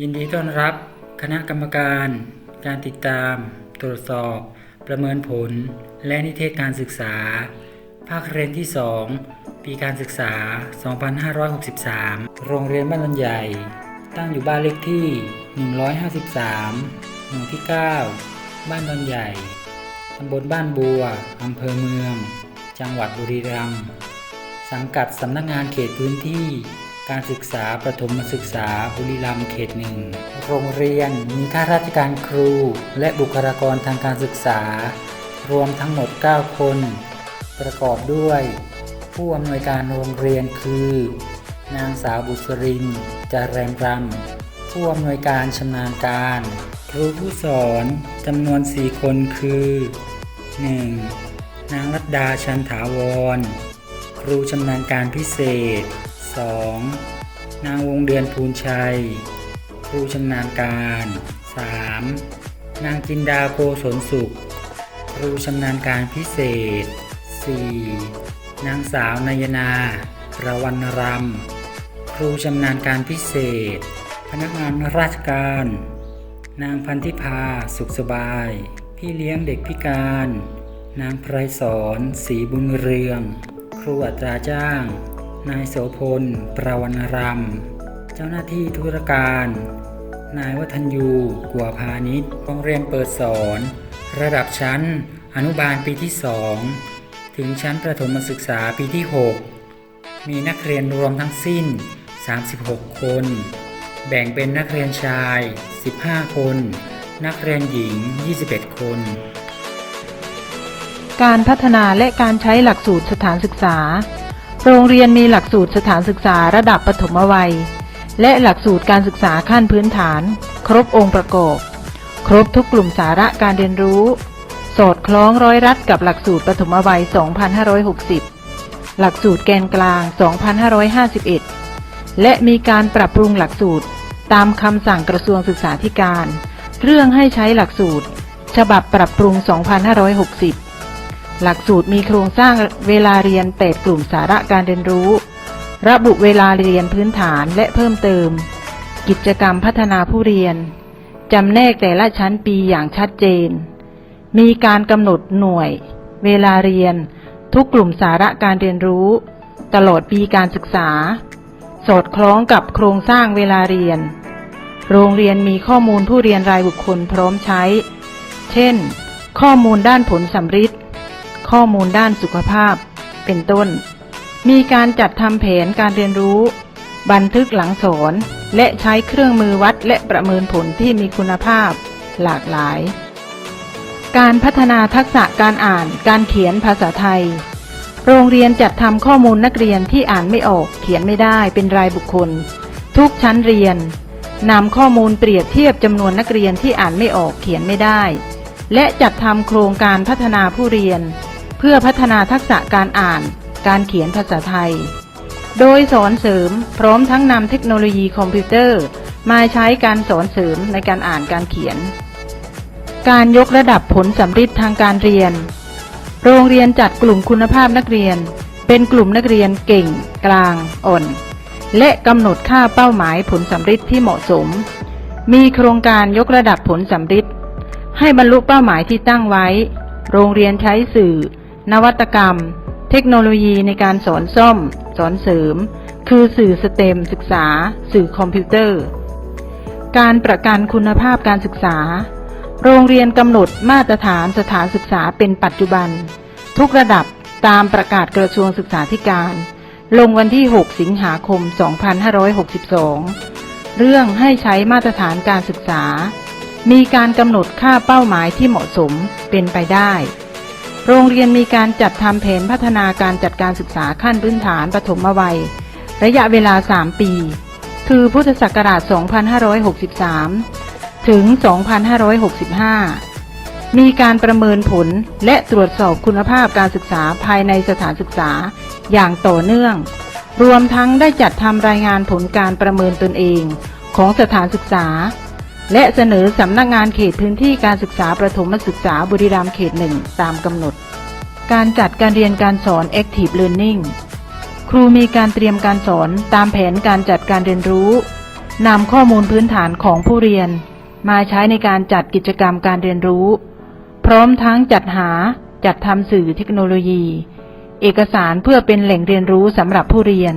ยินดีต้อนรับคณะกรรมการ การติดตาม ตรวจสอบ ประเมินผล และนิเทศการศึกษา ภาคเรียนที่ 2 ปีการศึกษา 2563 โรงเรียนบ้านนนใหญ่ ตั้งอยู่บ้านเลขที่ 153 หมู่ที่ 9 บ้านนนใหญ่ ตำบลบ้านบัว อำเภอเมือง จังหวัดบุรีรัมย์ สังกัดสำนักงานเขตพื้นที่ การศึกษาประถมศึกษาบุรีรัมย์เขตหนึ่ง โรงเรียนมีข้าราชการครู และบุคลากรทางการศึกษา รวมทั้งหมด 9 คน ประกอบด้วย ผู้อำนวยการโรงเรียนคือ นางสาวบุษรินจาแรมรำผู้อำนวยการชำนาญการ ครูผู้สอนจำนวน 4 คนคือ 1. นางรัตดาชันถาวร ครูชำนาญการพิเศษ 2. นางวงเดือนภูลชัย ครูชำนาญการ 3. นางจินดาโกศลสุข ครูชำนาญการพิเศษ 4. นางสาวนายนาระวรรณรำครูชำนาญการพิเศษ พนักงานราชการ นางพันธิพาสุขสบาย พี่เลี้ยงเด็กพิการ นางไพรสอนศรีบุญเรือง ครูอัตราจ้าง นายโสพล ประวรรณรำเจ้าหน้าที่ธุรการ นายวัฒนยูกัวพาณิชย์โรงเรียนเปิดสอน ระดับชั้น อนุบาลปีที่ 2 ถึงชั้นประถมศึกษาปีที่ 6 มีนักเรียนรวมทั้งสิ้น 36 คน แบ่งเป็นนักเรียนชาย 15 คน นักเรียนหญิง 21 คนการพัฒนาและการใช้หลักสูตรสถานศึกษา โรงเรียนมีหลักสูตรสถานศึกษาระดับปฐมวัย และหลักสูตรการศึกษาขั้นพื้นฐาน ครบองค์ประกอบ ครบทุกกลุ่มสาระการเรียนรู้ สอดคล้องร้อยรัดกับหลักสูตรปฐมวัย 2560 หลักสูตรแกนกลาง 2551 และมีการปรับปรุงหลักสูตรตามคำสั่งกระทรวงศึกษาธิการ เรื่องให้ใช้หลักสูตร ฉบับปรับปรุง 2560 หลักสูตรมีโครงสร้างเวลาเรียน 8 กลุ่มสาระการเรียนรู้ ระบุเวลาเรียนพื้นฐานและเพิ่มเติม กิจกรรมพัฒนาผู้เรียน จำแนกแต่ละชั้นปีอย่างชัดเจน มีการกำหนดหน่วย เวลาเรียน ทุกกลุ่มสาระการเรียนรู้ ตลอดปีการศึกษา สอดคล้องกับโครงสร้างเวลาเรียน โรงเรียนมีข้อมูลผู้เรียนรายบุคคลพร้อมใช้ เช่น ข้อมูลด้านผลสัมฤทธิ์ ข้อมูลด้านสุขภาพ เป็นต้น มีการจัดทำแผนการเรียนรู้ บันทึกหลังสอน และใช้เครื่องมือวัดและประเมินผลที่มีคุณภาพ หลากหลาย การพัฒนาทักษะการอ่าน การเขียนภาษาไทย โรงเรียนจัดทำข้อมูลนักเรียนที่อ่านไม่ออก เขียนไม่ได้เป็นรายบุคคล ทุกชั้นเรียนนำข้อมูลเปรียบเทียบจำนวนนักเรียนที่อ่านไม่ออกเขียนไม่ได้ และจัดทำโครงการพัฒนาผู้เรียน เพื่อพัฒนาทักษะการอ่าน การเขียนภาษาไทย โดยสอนเสริมพร้อมทั้งนำเทคโนโลยีคอมพิวเตอร์ มาใช้การสอนเสริมในการอ่านการเขียน การยกระดับผลสำฤทธิ์ทางการเรียน โรงเรียนจัดกลุ่มคุณภาพนักเรียน เป็นกลุ่มนักเรียนเก่ง กลาง อ่อน และกำหนดค่าเป้าหมายผลสำฤทธิ์ที่เหมาะสม มีโครงการยกระดับผลสำฤทธิ์ให้บรรลุเป้าหมายที่ตั้งไว้ โรงเรียนใช้สื่อ นวัตกรรม เทคโนโลยีในการสอนซ่อม สอนเสริม คือสื่อสเต็มศึกษา สื่อคอมพิวเตอร์ การประกันคุณภาพการศึกษา โรงเรียนกำหนดมาตรฐานสถานศึกษาเป็นปัจจุบัน ทุกระดับตามประกาศกระทรวงศึกษาธิการ ลงวันที่ 6 สิงหาคม 2562 เรื่องให้ใช้มาตรฐานการศึกษา มีการกำหนดค่าเป้าหมายที่เหมาะสมเป็นไปได้ โรงเรียนมีการจัดทำแผนพัฒนาการจัดการศึกษาขั้นพื้นฐานปฐมวัย ระยะเวลา 3 ปี คือพุทธศักราช 2563 ถึง 2565 มีการประเมินผลและตรวจสอบคุณภาพการศึกษาภายในสถานศึกษาอย่างต่อเนื่อง รวมทั้งได้จัดทำรายงานผลการประเมินตนเองของสถานศึกษา และเสนอสำนักงานเขตพื้นที่การศึกษาประถมศึกษาบุรีรัมย์เขตหนึ่งตามกำหนด การจัดการเรียนการสอน Active Learning ครูมีการเตรียมการสอนตามแผนการจัดการเรียนรู้นำข้อมูลพื้นฐานของผู้เรียน มาใช้ในการจัดกิจกรรมการเรียนรู้ พร้อมทั้งจัดหาจัดทำสื่อเทคโนโลยี เอกสารเพื่อเป็นแหล่งเรียนรู้สำหรับผู้เรียน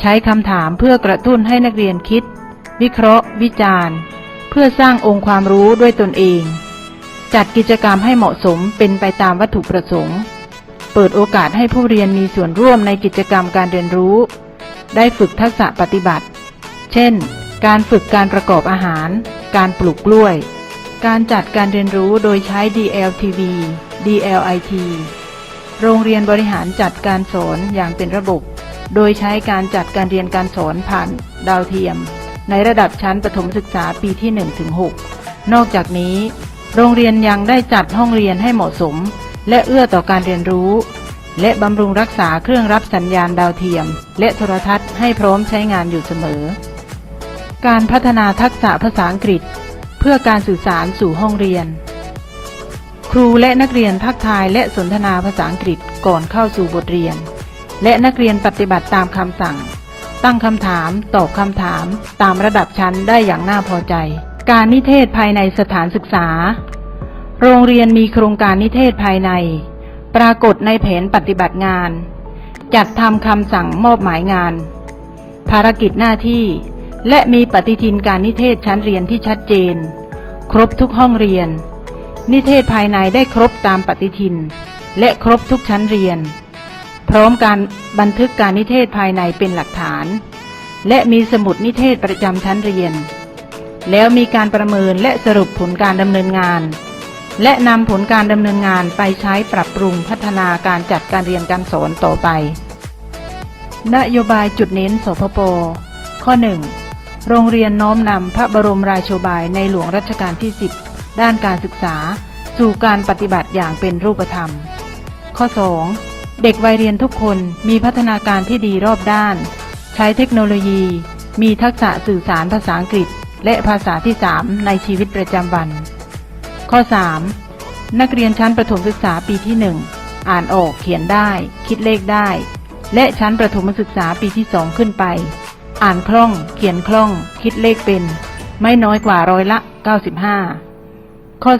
ใช้คำถามเพื่อกระตุ้นให้นักเรียนคิด วิเคราะห์ วิจารณ์ เพื่อสร้างองค์ความรู้ด้วยตนเอง จัดกิจกรรมให้เหมาะสมเป็นไปตามวัตถุประสงค์ เปิดโอกาสให้ผู้เรียนมีส่วนร่วมในกิจกรรมการเรียนรู้ ได้ฝึกทักษะปฏิบัติ เช่น การฝึกการประกอบอาหาร การปลูกกล้วย การจัดการเรียนรู้โดยใช้ DLTV DLIT โรงเรียนบริหารจัดการสอนอย่างเป็นระบบ โดยใช้การจัดการเรียนการสอนผ่านดาวเทียม ในระดับชั้นประถมศึกษาปีที่ 1-6 นอกจากนี้ โรงเรียนยังได้จัดห้องเรียนให้เหมาะสม และเอื้อต่อการเรียนรู้ และบำรุงรักษาเครื่องรับสัญญาณดาวเทียม และโทรทัศน์ให้พร้อมใช้งานอยู่เสมอ การพัฒนาทักษะภาษาอังกฤษ เพื่อการสื่อสารสู่ห้องเรียน ครูและนักเรียนทักทายและสนทนาภาษาอังกฤษก่อนเข้าสู่บทเรียน และนักเรียนปฏิบัติตามคำสั่ง ตั้งคำถาม ตอบคำถาม ตามระดับชั้นได้อย่างน่าพอใจ การนิเทศภายในสถานศึกษา โรงเรียนมีโครงการนิเทศภายใน ปรากฏในแผนปฏิบัติงาน จัดทำคำสั่งมอบหมายงาน ภารกิจหน้าที่ และมีปฏิทินการนิเทศชั้นเรียนที่ชัดเจน ครบทุกห้องเรียน นิเทศภายในได้ครบตามปฏิทิน และครบทุกชั้นเรียน พร้อมการบันทึกการนิเทศภายในเป็นหลักฐาน และมีสมุดนิเทศประจำชั้นเรียน แล้วมีการประเมินและสรุปผลการดำเนินงาน และนำผลการดำเนินงานไปใช้ปรับปรุงพัฒนาการจัดการเรียนการสอนต่อไป นโยบายจุดเน้นสพปข้อ 1. โรงเรียนน้อมนำพระบรมราโชบายในหลวงรัชกาลที่ 10 ด้านการศึกษา สู่การปฏิบัติอย่างเป็นรูปธรรม ข้อ 2. เด็กวัยเรียนทุกคนมีพัฒนาการที่ดีรอบด้าน ใช้เทคโนโลยี มีทักษะสื่อสารภาษาอังกฤษ และภาษาที่ 3 ในชีวิตประจำวัน ข้อ 3. นักเรียนชั้นประถมศึกษาปีที่ 1 อ่านออกเขียนได้ คิดเลขได้ และชั้นประถมศึกษาปีที่ 2 ขึ้นไป อ่านคล่อง เขียนคล่อง คิดเลขเป็น ไม่น้อยกว่าร้อยละ 95 ข้อ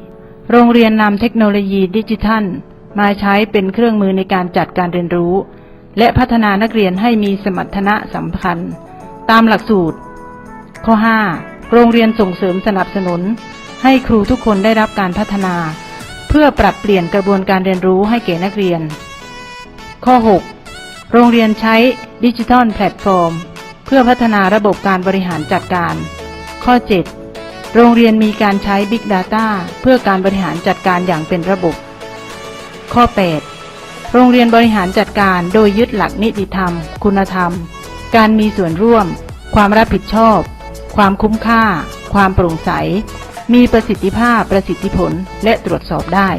4. โรงเรียนนำเทคโนโลยีดิจิทัล มาใช้เป็นเครื่องมือในการจัดการเรียนรู้ และพัฒนานักเรียนให้มีสมรรถนะสำคัญ ตามหลักสูตร ข้อ 5. โรงเรียนส่งเสริมสนับสนุน ให้ครูทุกคนได้รับการพัฒนา เพื่อปรับเปลี่ยนกระบวนการเรียนรู้ให้แก่นักเรียน ข้อ 6. โรงเรียนใช้ดิจิทัลแพลตฟอร์ม เพื่อพัฒนาระบบการบริหารจัดการ ข้อ 7. โรงเรียนมีการใช้ Big Data เพื่อการบริหารจัดการอย่างเป็นระบบ ข้อ 8. โรงเรียนบริหารจัดการโดยยึดหลักนิติธรรม คุณธรรม การมีส่วนร่วม ความรับผิดชอบ ความคุ้มค่า ความโปร่งใส มีประสิทธิภาพประสิทธิผลและตรวจสอบได้